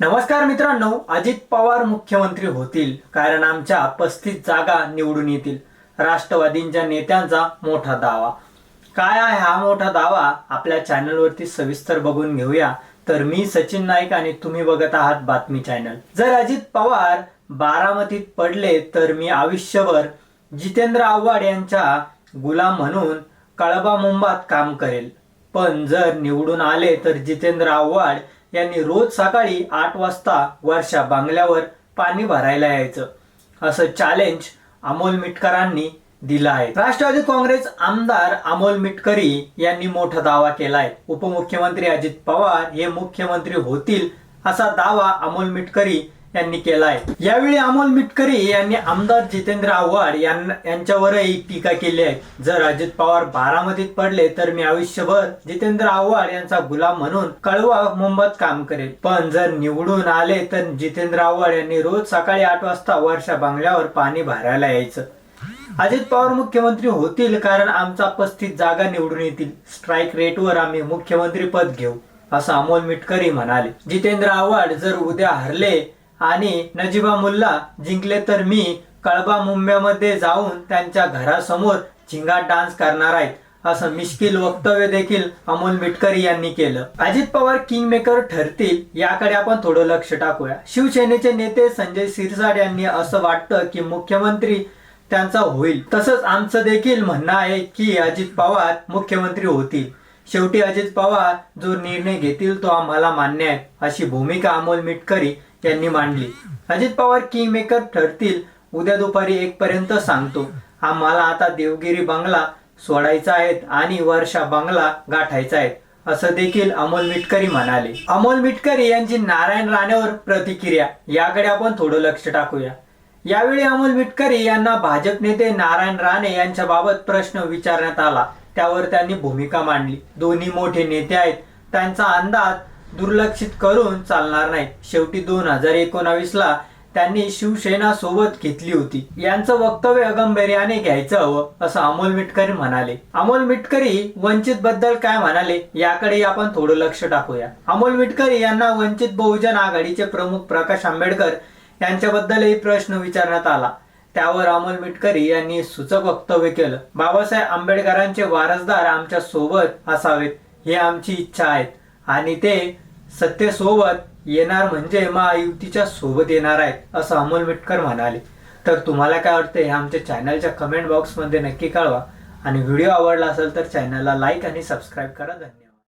नमस्कार मित्रांनो अजित पवार मुख्यमंत्री होतील कारण आमच्या पस्तीस जागा निवडून येतील. राष्ट्रवादींच्या नेत्यांचा मोठा दावा. काय आहे हा मोठा दावा? आपल्या चॅनलवरती सविस्तर बघून घेऊया. तर मी सचिन नाईक आणि तुम्ही बघत आहात बातमी चॅनल. जर अजित पवार बारामतीत पडले तर मी आयुष्यभर जितेंद्र आव्हाड यांच्या गुलाम म्हणून कळबा मुंबात काम करेल. पण जर निवडून आले तर जितेंद्र आव्हाड यांनी रोज सकाळी आठ वाजता वर्षा बांगल्यावर पाणी भरायला यायचं. असं चॅलेंज अमोल मिटकरांनी दिलं आहे. राष्ट्रवादी काँग्रेस आमदार अमोल मिटकरी यांनी मोठा दावा केलाय. उपमुख्यमंत्री अजित पवार हे मुख्यमंत्री होतील असा दावा अमोल मिटकरी यांनी केलाय. यावेळी अमोल मिटकरी यांनी आमदार जितेंद्र आव्हाड यांच्यावरही टीका केली आहे. जर अजित पवार बारामतीत पडले तर मी आयुष्यभर जितेंद्र आव्हाड यांचा गुलाम म्हणून कळवा मुंबईत काम करेल पण जर निवडून आले तर जितेंद्र आव्हाड यांनी रोज सकाळी आठ वाजता वर्षा बांगल्यावर पाणी भरायला यायचं. अजित पवार मुख्यमंत्री होतील कारण आमचा पस्तीस जागा निवडून येतील. स्ट्राईक रेटवर आम्ही मुख्यमंत्री पद घेऊ असं अमोल मिटकरी म्हणाले. जितेंद्र आव्हाड जर उद्या हरले आणि नजीबा मुल्ला जिंकले तर मी कळबा मुंबईमध्ये जाऊन त्यांच्या घरासमोर झिंगा डान्स करणार आहेत असं मिश्किल वक्तव्य देखील अमोल मिटकरी यांनी केलं. अजित पवार किंग मेकर ठरतील याकडे आपण थोडं लक्ष टाकूया. शिवसेनेचे नेते संजय सिरसाट यांनी असं वाटतं की मुख्यमंत्री त्यांचा होईल. तसंच आमचं देखील म्हणणं आहे की अजित पवार मुख्यमंत्री होतील. शेवटी अजित पवार जो निर्णय घेतील तो आम्हाला मान्य आहे अशी भूमिका अमोल मिटकरी यांनी मांडली. अजित पवार किंग मेकर ठरतील उद्या दुपारी एक पर्यंत सांगतो. आम्हाला आता देवगिरी बंगला सोडायचा आहे आणि वर्षा बंगला गाठायचा आहे असं देखील अमोल मिटकरी म्हणाले. अमोल मिटकरी यांची नारायण राणेवर प्रतिक्रिया. याकडे आपण थोडं लक्ष टाकूया. यावेळी अमोल मिटकरी यांना भाजप नेते नारायण राणे यांच्या बाबत प्रश्न विचारण्यात आला. त्यावर त्यांनी भूमिका मांडली. दोन्ही मोठे नेते आहेत. त्यांचा अंदाज दुर्लक्षित करून चालणार नाही शेवटी दोन हजार एकोणावीस ला त्यांनी शिवसेना सोबत घेतली होती. यांचं वक्तव्य अगंभीर्याने घ्यायचं हवं असं अमोल मिटकरी म्हणाले. अमोल मिटकरी वंचित बद्दल काय म्हणाले याकडे आपण थोडं लक्ष टाकूया. अमोल मिटकरी यांना वंचित बहुजन आघाडीचे प्रमुख प्रकाश आंबेडकर यांच्याबद्दलही प्रश्न विचारण्यात आला. त्यावर अमोल मिटकरी यांनी सूचक वक्तव्य केलं. बाबासाहेब आंबेडकरांचे वारसदार आमच्यासोबत असावेत हे आमची इच्छा आहे आणि ते सत्तेसोबत येणार म्हणजे महायुतीच्या सोबत येणार आहेत असं अमोल मिटकर म्हणाले. तर तुम्हाला काय वाटतं हे आमच्या चॅनलच्या कमेंट बॉक्समध्ये नक्की कळवा. आणि व्हिडिओ आवडला असेल तर चॅनलला लाईक आणि सबस्क्राईब करा. धन्यवाद.